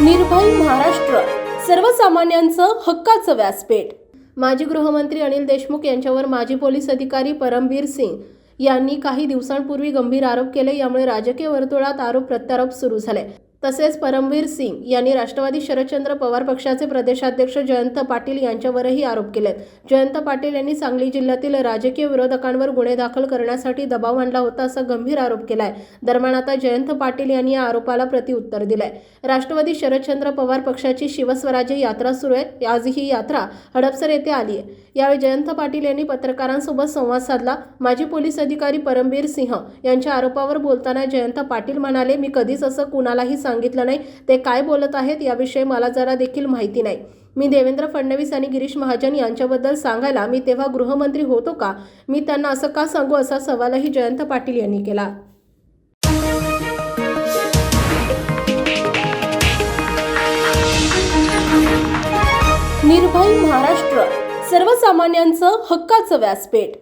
निर्भय महाराष्ट्र सर्वसामान्यांचं हक्काचं व्यासपीठ. माजी गृहमंत्री अनिल देशमुख यांच्यावर माजी पोलीस अधिकारी परमबीर सिंग यांनी काही दिवसांपूर्वी गंभीर आरोप केले यामुळे राजकीय वर्तुळात आरोप प्रत्यारोप सुरू झाले. तसेच परमवीर सिंग यांनी राष्ट्रवादी शरदचंद्र पवार पक्षाचे प्रदेशाध्यक्ष जयंत पाटील यांच्यावरही आरोप केलेत. जयंत पाटील यांनी सांगली जिल्ह्यातील राजकीय विरोधकांवर गुन्हे दाखल करण्यासाठी दबाव आणला होता असा गंभीर आरोप केलाय. दरम्यान आता जयंत पाटील यांनी या आरोपाला प्रतिउत्तर दिलंय. राष्ट्रवादी शरदचंद्र पवार पक्षाची शिवस्वराज्य यात्रा सुरू आहे. आज ही यात्रा हडपसर येथे आली आहे. यावेळी जयंत पाटील यांनी पत्रकारांसोबत संवाद साधला. माजी पोलीस अधिकारी परमवीर सिंह यांच्या आरोपावर बोलताना जयंत पाटील म्हणाले मी कधीच असं कुणालाही सांगितलं नाही. ते काय बोलत आहेत याविषयी मला जरा देखील माहिती नाही. मी देवेंद्र फडणवीस आणि गिरीश महाजन यांच्याबद्दल सांगायला मी तेव्हा गृहमंत्री होतो का? मी त्यांना असं का सांगू असा सवालही जयंत पाटील यांनी केला. निर्भय महाराष्ट्र सर्वसामान्यांचं हक्काचं व्यासपीठ.